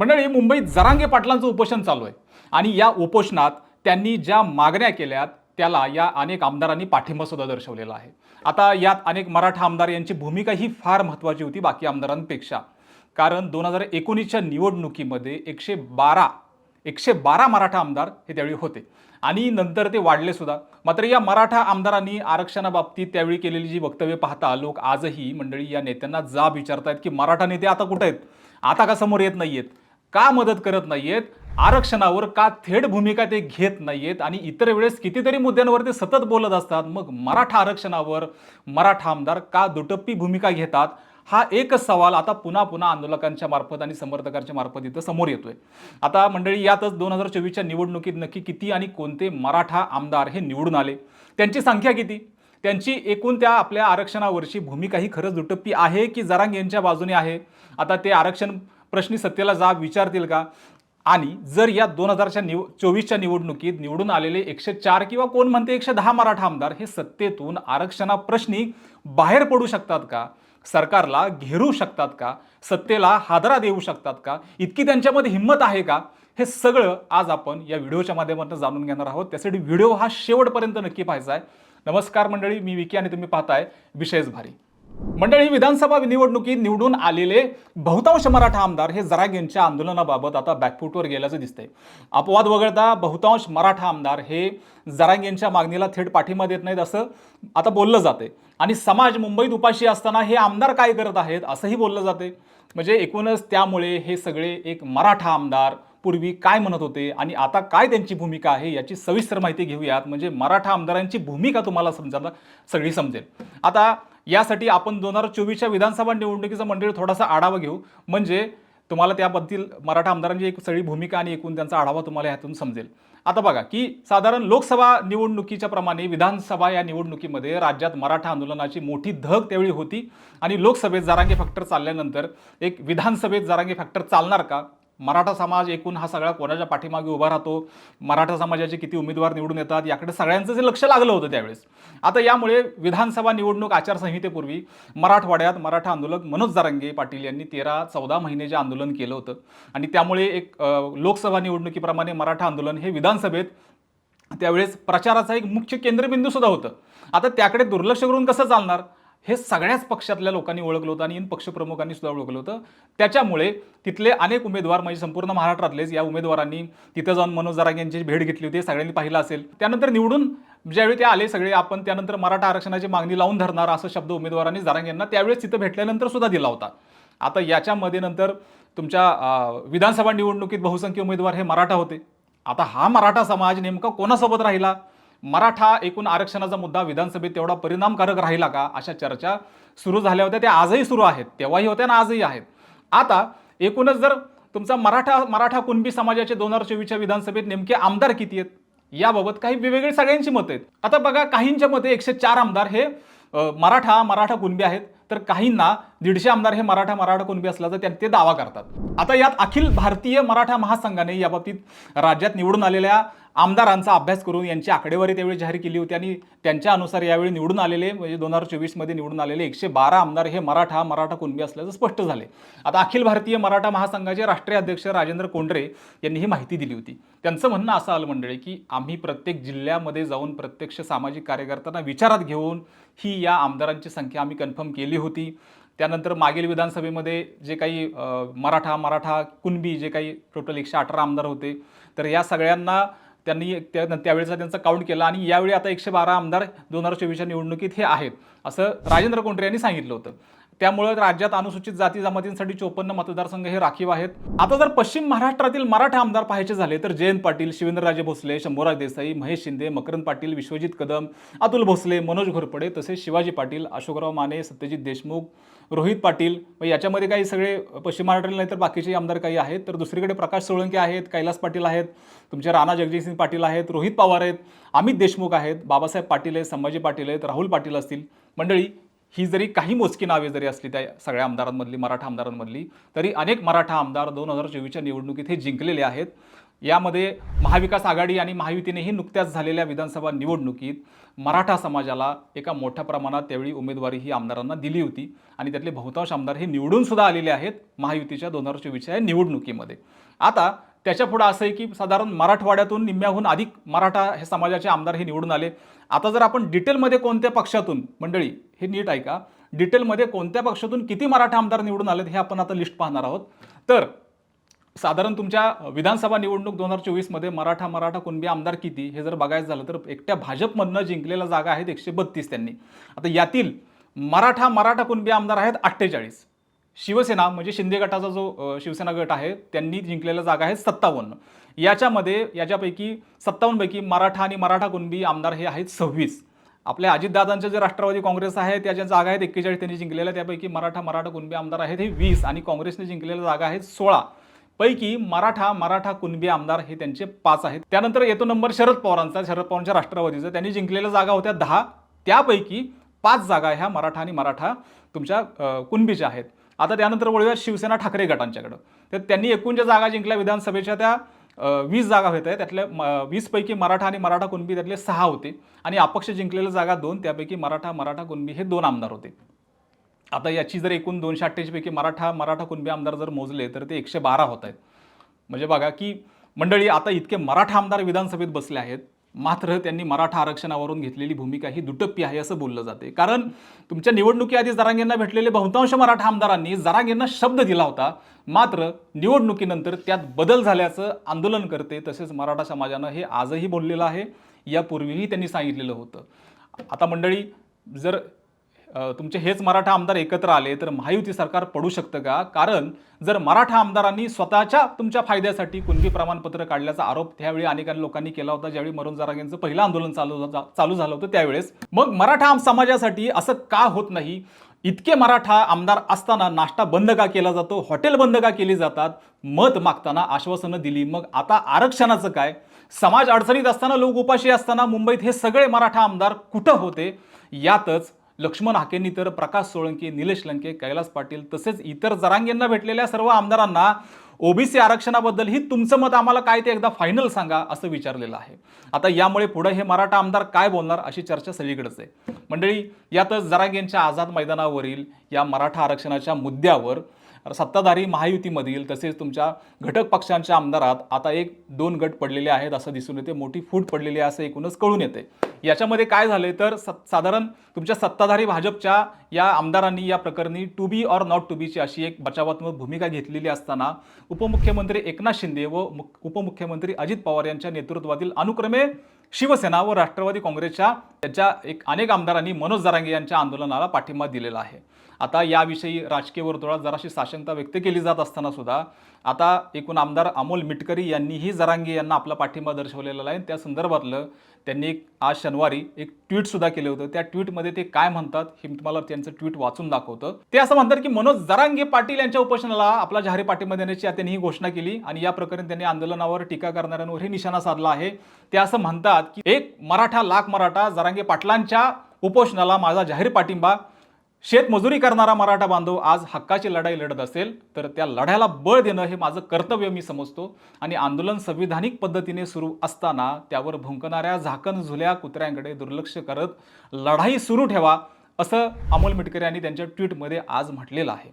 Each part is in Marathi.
मंडळी मुंबईत जरांगे पाटलांचं उपोषण चालू आहे. आणि या उपोषणात त्यांनी ज्या मागण्या केल्यात त्याला या अनेक आमदारांनी पाठिंबा सुद्धा दर्शवलेला आहे. आता यात अनेक मराठा आमदार यांची भूमिका ही फार महत्त्वाची होती बाकी आमदारांपेक्षा. कारण दोन हजार एकोणीसच्या निवडणुकीमध्ये एकशे बारा एकशे बारा मराठा आमदार हे त्यावेळी होते. आणि नंतर ते वाढले सुद्धा. मात्र या मराठा आमदारांनी आरक्षणाबाबतीत त्यावेळी केलेली जी वक्तव्य पाहता लोक आजही मंडळी या नेत्यांना जाब विचारतायत की मराठा नेते आता कुठे आहेत? आता का समोर येत नाही आहेत का मदत करत नाहीयेत? आरक्षणावर का थेट भूमिका ते घेत नाहीयेत? आणि इतर वेळेस कितीतरी मुद्द्यांवर ते सतत बोलत असतात. मग मराठा आरक्षणावर मराठा आमदार का दुटप्पी भूमिका घेतात? हा एकच सवाल आता पुन्हा पुन्हा आंदोलकांच्या मार्फत आणि समर्थकांच्या मार्फत इथं समोर येतोय. आता मंडळी यातच दोन हजार चोवीसच्या निवडणुकीत नक्की किती आणि कोणते मराठा आमदार हे निवडून आले? त्यांची संख्या किती? त्यांची एकूण त्या आपल्या आरक्षणावरची भूमिका ही खरंच दुटप्पी आहे की जरांग यांच्या बाजूने आहे? आता ते आरक्षण प्रश्नी सत्तेला जाब विचारतील का? आणि जर या दोन हजारच्या निव चोवीसच्या निवडणुकीत निवडून आलेले एकशे चार किंवा कोण म्हणते एकशे दहा मराठा आमदार हे सत्तेतून आरक्षणाप्रश्नी बाहेर पडू शकतात का? सरकारला घेरू शकतात का? सत्तेला हादरा देऊ शकतात का? इतकी त्यांच्यामध्ये हिंमत आहे का? हे सगळं आज आपण या व्हिडिओच्या माध्यमातून जाणून घेणार आहोत. त्यासाठी व्हिडिओ हा शेवटपर्यंत नक्की पाहायचा आहे. नमस्कार मंडळी मी विकी आणि तुम्ही पाहताय विशेष भारी. मंडळी विधानसभा निवडणुकीत निवडून आलेले बहुतांश मराठा आमदार हे जराग यांच्या आंदोलनाबाबत आता बॅकफूटवर गेल्याचं दिसतंय. अपवाद वगळता बहुतांश मराठा आमदार हे जरागेंच्या यांच्या मागणीला थेट पाठिंबा देत नाहीत असं आता बोललं जाते आणि समाज मुंबईत उपाशी असताना हे आमदार काय करत आहेत असंही बोललं जाते म्हणजे एकूणच त्यामुळे हे सगळे एक मराठा आमदार पूर्वी काय म्हणत होते आणि आता काय त्यांची भूमिका आहे याची सविस्तर माहिती घेऊयात. म्हणजे मराठा आमदारांची भूमिका तुम्हाला समजायला सगळी समजेल. आता यासाठी आपण दोन हजार चोवीसच्या विधानसभा निवडणुकीचा मंडळी थोडासा आढावा घेऊ. म्हणजे तुम्हाला त्याबद्दल मराठा आमदारांची एक सगळी भूमिका आणि एकूण त्यांचा आढावा तुम्हाला ह्यातून समजेल. आता बघा की साधारण लोकसभा निवडणुकीच्या प्रमाणे विधानसभा या निवडणुकीमध्ये राज्यात मराठा आंदोलनाची मोठी धग त्यावेळी होती. आणि लोकसभेत जारांगे फॅक्टर चालल्यानंतर एक विधानसभेत जारांगे फॅक्टर चालणार का? मराठा समाज एकूण हा सगळा कोणाच्या पाठीमागे उभा राहतो? मराठा समाजाचे किती उमेदवार निवडून येतात? याकडे सगळ्यांचं जे लक्ष लागलं होतं त्यावेळेस. आता यामुळे विधानसभा निवडणूक आचारसंहितेपूर्वी मराठवाड्यात मराठा आंदोलक मनोज जारंगे पाटील यांनी तेरा चौदा महिने जे आंदोलन केलं होतं आणि त्यामुळे एक लोकसभा निवडणुकीप्रमाणे मराठा आंदोलन हे विधानसभेत त्यावेळेस प्रचाराचा एक मुख्य केंद्रबिंदू सुद्धा होतं. आता त्याकडे दुर्लक्ष करून कसं चालणार? हे सगळ्याच पक्षातल्या लोकांनी ओळखलं होतं आणि इन पक्षप्रमुखांनी सुद्धा ओळखलं होतं. त्याच्यामुळे तिथले अनेक उमेदवार म्हणजे संपूर्ण महाराष्ट्रातलेच या उमेदवारांनी तिथं जाऊन मनोज जरांग यांची भेट घेतली होती सगळ्यांनी पाहिलं असेल. त्यानंतर निवडून ज्यावेळी ते आले सगळे आपण त्यानंतर मराठा आरक्षणाची मागणी लावून धरणार असं शब्द उमेदवारांनी जरांग यांना त्यावेळेस तिथं भेटल्यानंतर सुद्धा दिला होता. आता याच्यामध्ये नंतर तुमच्या विधानसभा निवडणुकीत बहुसंख्य उमेदवार हे मराठा होते. आता हा मराठा समाज नेमका कोणासोबत राहिला? मराठा एकूण आरक्षणाचा मुद्दा विधानसभेत तेवढा परिणामकारक राहिला का? अशा चर्चा सुरू झाल्या होत्या. त्या आजही सुरू आहेत. तेव्हाही होत्या आणि आजही आहेत. आता एकूणच जर तुमचा मराठा मराठा कुणबी समाजाचे दोन हजार चोवीसच्या विधानसभेत नेमके आमदार किती आहेत? याबाबत काही वेगवेगळी सगळ्यांची मतं आहेत. आता बघा काहींच्या मते एकशे चार आमदार हे मराठा मराठा कुणबी आहेत. तर काहींना दीडशे आमदार हे मराठा मराठा कुणबी असल्याचं त्या ते दावा करतात. आता यात अखिल भारतीय मराठा महासंघाने याबाबतीत राज्यात निवडून आलेल्या आमदारांचा अभ्यास करून यांची आकडेवारी त्यावेळी जाहीर केली होती आणि त्यांच्या अनुसार यावेळी निवडून आलेले म्हणजे दोन हजार चोवीसमध्ये निवडून आलेले एकशे बारा आमदार हे मराठा मराठा कुणबी असल्याचं स्पष्ट झाले. आता अखिल भारतीय मराठा महासंघाचे राष्ट्रीय अध्यक्ष राजेंद्र कोंडरे यांनी ही माहिती दिली होती. त्यांचं म्हणणं असं आलं मंडळी की आम्ही प्रत्येक जिल्ह्यामध्ये जाऊन प्रत्यक्ष सामाजिक कार्यकर्त्यांना विचारात घेऊन ही या आमदारांची संख्या आम्ही कन्फर्म केली होती. त्यानंतर मागील विधानसभेमध्ये जे काही मराठा मराठा कुणबी जे काही टोटल एकशे अठरा आमदार होते तर या सगळ्यांना त्यांनी त्या त्यावेळेचा त्यांचा काउंट केला आणि यावेळी आता एकशे बारा आमदार दोन हजार चोवीसच्या निवडणुकीत हे आहेत असं राजेंद्र कोंडरे यांनी सांगितलं होतं. त्यामुळे राज्यात अनुसूचित जाती जमातींसाठी चोपन्न मतदारसंघ हे राखीव आहेत. आता जर पश्चिम महाराष्ट्रातील मराठा आमदार पाहायचे झाले तर जयंत पाटील शिवेंद्रराजे भोसले शंभूराज देसाई महेश शिंदे मकरंद पाटील विश्वजित कदम अतुल भोसले मनोज घोरपडे तसेच शिवाजी पाटील अशोकराव माने सत्यजित देशमुख रोहित पाटील याच्यामध्ये काही सगळे पश्चिम महाराष्ट्रातील नाही तर बाकीचे आमदार काही आहेत. तर दुसरीकडे प्रकाश सोळंके आहेत कैलास पाटील आहेत तुमचे राणा जगजितसिंग पाटील आहेत रोहित पवार आहेत अमित देशमुख आहेत बाबासाहेब पाटील आहेत संभाजी पाटील आहेत राहुल पाटील असतील. मंडळी ही जरी काही मोजकी नावे जरी असली त्या सगळ्या आमदारांमधली मराठा आमदारांमधली तरी अनेक मराठा आमदार दोन हजार चोवीसच्या निवडणुकीत हे जिंकलेले आहेत. यामध्ये महाविकास आघाडी आणि महायुतीनेही नुकत्याच झालेल्या विधानसभा निवडणुकीत मराठा समाजाला एका मोठ्या प्रमाणात त्यावेळी उमेदवारी ही आमदारांना दिली होती आणि त्यातले बहुतांश आमदार हे निवडूनसुद्धा आलेले आहेत महायुतीच्या दोन हजार चोवीसच्या या निवडणुकीमध्ये. आता त्याच्या पुढं असं आहे की साधारण मराठवाड्यातून निम्म्याहून अधिक मराठा हे समाजाचे आमदार हे निवडून आले. आता जर आपण डिटेलमध्ये कोणत्या पक्षातून मंडळी हे नीट ऐका. डिटेलमध्ये कोणत्या पक्षातून किती मराठा आमदार निवडून आलेत हे आपण आता लिस्ट पाहणार आहोत. तर साधारण तुमच्या विधानसभा निवडणूक दोन हजार चोवीसमध्ये मराठा मराठा कुणबी आमदार किती हे जर बघायचं झालं तर एकट्या भाजपमधनं जिंकलेल्या जागा आहेत एकशे बत्तीस त्यांनी. आता यातील मराठा मराठा कुणबी आमदार आहेत अठ्ठेचाळीस. शिवसेना म्हणजे शिंदे गटाचा जो शिवसेना गट आहे त्यांनी जिंकलेल्या जागा आहेत सत्तावन्न. याच्यामध्ये याच्यापैकी सत्तावन्नपैकी मराठा आणि मराठा कुणबी आमदार हे आहेत सव्वीस. आपल्या अजितदादांचे जे राष्ट्रवादी काँग्रेस आहे त्या ज्या जागा आहेत एक्केचाळीस त्यांनी जिंकलेल्या त्यापैकी मराठा मराठा कुणबी आमदार आहेत हे वीस आणि काँग्रेसने जिंकलेल्या जागा आहेत सोळा. पैकी मराठा मराठा कुणबी आमदार हे त्यांचे पाच आहेत. त्यानंतर येतो नंबर शरद पवारांचा शरद पवारांच्या राष्ट्रवादीचा. त्यांनी जिंकलेल्या जागा होत्या दहा. त्यापैकी पाच जागा ह्या मराठा आणि मराठा तुमच्या कुणबीच्या आहेत. आता त्यानंतर वळूया शिवसेना ठाकरे गटांच्याकडं. तर त्यांनी एकूण ज्या जागा जिंकल्या विधानसभेच्या त्या वीस जागा होत्या. त्यातल्या म- वीसपैकी मराठा आणि मराठा कुणबी त्यातले सहा होते. आणि अपक्ष जिंकलेल्या जागा दोन त्यापैकी मराठा मराठा कुणबी हे दोन आमदार होते. आता याची जर एकूण दोनशे अठ्ठ्याऐंशीपैकी मराठा मराठा कुणबी आमदार जर मोजले तर ते एकशे बारा होत आहेत. म्हणजे बघा की मंडळी आता इतके मराठा आमदार विधानसभेत बसले आहेत मात्र त्यांनी मराठा आरक्षणावरून घेतलेली भूमिका ही दुटप्पी आहे असं बोललं जाते. कारण तुमच्या निवडणुकीआधी जरांगेंना भेटलेले बहुतांश मराठा आमदारांनी जरांगेंना शब्द दिला होता. मात्र निवडणुकीनंतर त्यात बदल झाल्याचं आंदोलन करते तसेच मराठा समाजानं हे आजही बोललेलं आहे. यापूर्वीही त्यांनी सांगितलेलं होतं. आता मंडळी जर तुमचे हेच मराठा आमदार एकत्र आले तर महायुती सरकार पडू शकतं का? कारण जर मराठा आमदारांनी स्वतःच्या तुमच्या फायद्यासाठी कुणबी प्रमाणपत्र काढल्याचा आरोप त्यावेळी अनेक लोकांनी केला होता ज्यावेळी मरुण जारागेंचं पहिलं आंदोलन चालू चालू झालं होतं त्यावेळेस. मग मराठा आम समाजासाठी असं का होत नाही? इतके मराठा आमदार असताना नाश्ता बंद का केला जातो? हॉटेल बंद का केली जातात? मत मागताना आश्वासनं दिली. मग आता आरक्षणाचं काय? समाज अडचणीत असताना लोक उपाशी असताना मुंबईत हे सगळे मराठा आमदार कुठं होते? यातच लक्ष्मण हाकेंनी तर प्रकाश सोळंके निलेश लंके कैलास पाटील तसेच इतर जरांगेंना भेटलेल्या सर्व आमदारांना ओबीसी आरक्षणाबद्दल ही तुमचं मत आम्हाला काय ते एकदा फायनल सांगा असं विचारलेलं आहे. आता यामुळे पुढे हे मराठा आमदार काय बोलणार अशी चर्चा सगळीकडेच आहे. मंडळी यातच जरांगेंच्या आझाद मैदानावरील या मराठा आरक्षणाच्या मुद्द्यावर सत्ताधारी महायुतीमधील तसेच तुमच्या घटक पक्षांच्या आमदारात आता एक दोन गट पडलेले आहेत असं दिसून येते. मोठी फूट पडलेली आहे असं एकूणच कळून येते. याच्यामध्ये काय झाले तर साधारण तुमच्या सत्ताधारी भाजपच्या या आमदारांनी या प्रकरणी to be or not to बीची अशी एक बचावात्मक भूमिका घेतलेली असताना उपमुख्यमंत्री एकनाथ शिंदे व मुख- उपमुख्यमंत्री अजित पवार यांच्या नेतृत्वातील अनुक्रमे शिवसेना व राष्ट्रवादी काँग्रेसच्या त्याच्या एक अनेक आमदारांनी मनोज जरांगे यांच्या आंदोलनाला पाठिंबा दिलेला आहे. आता याविषयी राजकीय वर्तुळात जराशी साशंकता व्यक्त केली जात असताना सुद्धा आता एकूण आमदार अमोल मिटकरी यांनीही जरांगे यांना आपला पाठिंबा दर्शवलेला आहे. त्या संदर्भातलं त्यांनी एक आज शनिवारी एक ट्विटसुद्धा केलं होतं. त्या ट्विटमध्ये ते काय म्हणतात हे मी तुम्हाला त्यांचं ट्विट वाचून दाखवतं. ते असं म्हणतात की मनोज जरांगे पाटील यांच्या उपोषणाला आपला जाहीर पाठिंबा देण्याची त्यांनी ही घोषणा केली आणि या प्रकरणी त्यांनी आंदोलनावर टीका करणाऱ्यांवरही निशाणा साधला आहे. ते असं म्हणतात की एक मराठा लाख मराठा जरांगे पाटलांच्या उपोषणाला माझा जाहीर पाठिंबा शेतमजुरी करणारा मराठा बांधव आज हक्काची लढाई लढत असेल तर त्या लढ्याला बळ देणं हे माझं कर्तव्य मी समजतो. आणि आंदोलन संविधानिक पद्धतीने सुरू असताना त्यावर भुंकणाऱ्या झाकण झुल्या कुत्र्यांकडे दुर्लक्ष करत लढाई सुरू ठेवा असं अमोल मिटकर यांनी त्यांच्या ट्विटमध्ये आज म्हटलेलं आहे.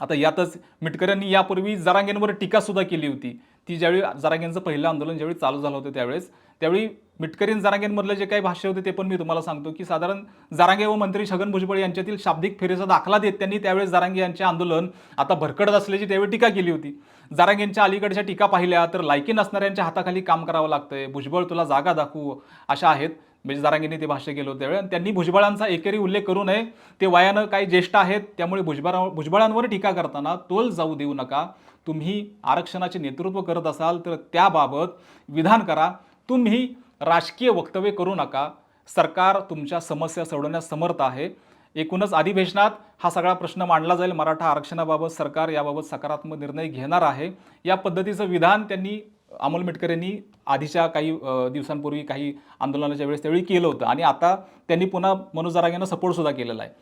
आता यातच मिटकऱ्यांनी यापूर्वी जरांगेंवर टीकासुद्धा केली होती. ती ज्यावेळी जरांगेंचं पहिलं आंदोलन ज्यावेळी चालू झालं होतं त्यावेळेस त्यावेळी मिटकरीन जरांगेंमधलं जे काही भाष्य होते ते पण मी तुम्हाला सांगतो की साधारण जरांगे व मंत्री छगन भुजबळ यांच्यातील शाब्दिक फेरीचा दाखला देत त्यांनी त्यावेळेस जरांगे यांचे आंदोलन आता भरकडत असल्याची त्यावेळी टीका केली होती. जरांगेंच्या अलीकडच्या टीका पाहिल्या तर लायकी नसणाऱ्यांच्या हाताखाली काम करावं लागतंय. भुजबळ तुला जागा दाखवू अशा आहेत. म्हणजे जारांगींनी ते भाष्य केलं होतं त्यावेळी. आणि त्यांनी भुजबळांचा एकेरी उल्लेख करू नये. ते वयानं काही ज्येष्ठ आहेत. त्यामुळे भुजबळा भुजबळांवर टीका करताना तोल जाऊ देऊ नका. तुम्ही आरक्षणाचे नेतृत्व करत असाल तर त्याबाबत विधान करा. तुम्ही राजकीय वक्तव्य करू नका. सरकार तुमच्या समस्या सोडवण्यास समर्थ आहे. एकूणच अधिवेशनात हा सगळा प्रश्न मांडला जाईल. मराठा आरक्षणाबाबत सरकार याबाबत सकारात्मक निर्णय घेणार आहे. या पद्धतीचं विधान त्यांनी अमोल मिटकर यांनी आधीच्या काही दिवसांपूर्वी काही आंदोलनाच्या वेळेस त्यावेळी केलं होतं. आणि आता त्यांनी पुन्हा मनोज जरांगेंना सपोर्ट सुद्धा केलेला आहे.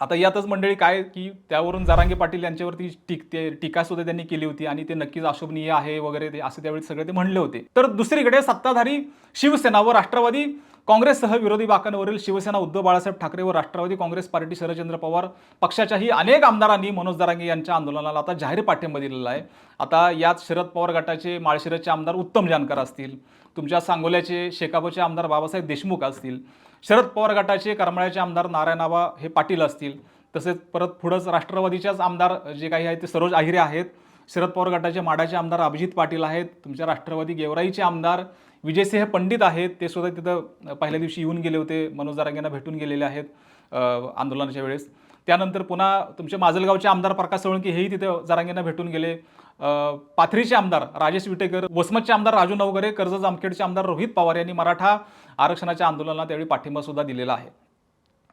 आता यातच मंडळी काय की त्यावरून जारांगे पाटील यांच्यावरती टीक ते टीका सुद्धा त्यांनी केली होती आणि ते नक्कीच अशोभनीय आहे वगैरे ते असे त्यावेळी सगळे ते म्हणले होते. तर दुसरीकडे सत्ताधारी शिवसेना व राष्ट्रवादी काँग्रेससह विरोधी बाकांवरील शिवसेना उद्धव बाळासाहेब ठाकरे व राष्ट्रवादी काँग्रेस पार्टी शरदचंद्र पवार पक्षाच्याही अनेक आमदारांनी मनोज दरांगे यांच्या आंदोलनाला आता जाहीर पाठिंबा दिलेला आहे. आता यात शरद पवार गटाचे माळशिरसचे आमदार उत्तम जानकर असतील तुमच्या सांगोल्याचे शेकापूरचे आमदार बाबासाहेब देशमुख असतील शरद पवार गटाचे करमाळ्याचे आमदार नारायणाबा हे पाटील असतील तसेच परत पुढंच राष्ट्रवादीच्याच आमदार जे काही आहेत ते सरोज आहिरे आहेत शरद पवार गटाचे माडाचे आमदार अभिजित पाटील आहेत तुमच्या राष्ट्रवादी गेवराईचे आमदार विजयसिंह पंडित आहेत ते सुद्धा तिथं पहिल्या दिवशी येऊन गेले होते मनोज दारांगेंना भेटून गेलेले आहेत आंदोलनाच्या वेळेस. त्यानंतर पुन्हा तुमचे माजलगावचे आमदार प्रकाश सोळंकी हेही तिथे जरांगेंना भेटून गेले. पाथरीचे आमदार राजेश विटेकर वसमतचे आमदार राजू नवगरे कर्जत जामखेडचे आमदार रोहित पवार यांनी मराठा आरक्षणाच्या आंदोलनाला त्यावेळी पाठिंबा सुद्धा दिलेला आहे.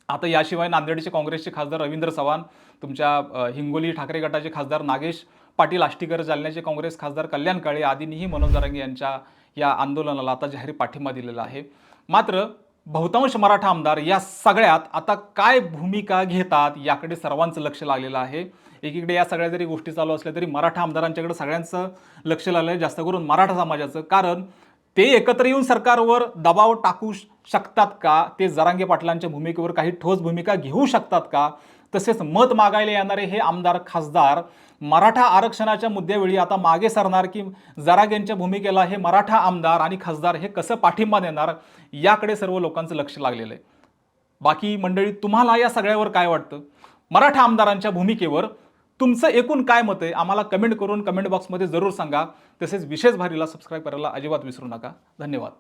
आता याशिवाय नांदेडचे काँग्रेसचे खासदार रवींद्र चव्हाण तुमच्या हिंगोली ठाकरे गटाचे खासदार नागेश पाटील आष्टीकर जालन्याचे काँग्रेस खासदार कल्याण काळे आदींनीही मनोज जरांगे यांच्या या आंदोलनाला आता जाहीर पाठिंबा दिलेला आहे. मात्र बहुतांश मराठा आमदार या सगळ्यात आता काय भूमिका घेतात याकडे सर्वांचं लक्ष लागलेलं आहे. एकीकडे या सगळ्या जरी गोष्टी चालू असल्या तरी मराठा आमदारांच्याकडे सगळ्यांचं लक्ष लागलं आहे जास्त करून मराठा समाजाचं. कारण ते एकत्र येऊन सरकारवर दबाव टाकू शकतात का? ते जरांगे पाटलांच्या भूमिकेवर काही ठोस भूमिका घेऊ शकतात का? तसेच मत मागायला येणारे हे आमदार खासदार मराठा आरक्षणाच्या मुद्द्यावेळी आता मागे सरणार की जरागेंच्या भूमिकेला हे मराठा आमदार आणि खासदार हे कसं पाठिंबा देणार याकडे सर्व लोकांचं लक्ष लागलेलं आहे. बाकी मंडळी तुम्हाला या सगळ्यावर काय वाटतं? मराठा आमदारांच्या भूमिकेवर तुमचं एकूण काय मत आहे? आम्हाला कमेंट करून कमेंट बॉक्समध्ये जरूर सांगा. तसेच विशेष भारीला सबस्क्राईब करायला अजिबात विसरू नका. धन्यवाद.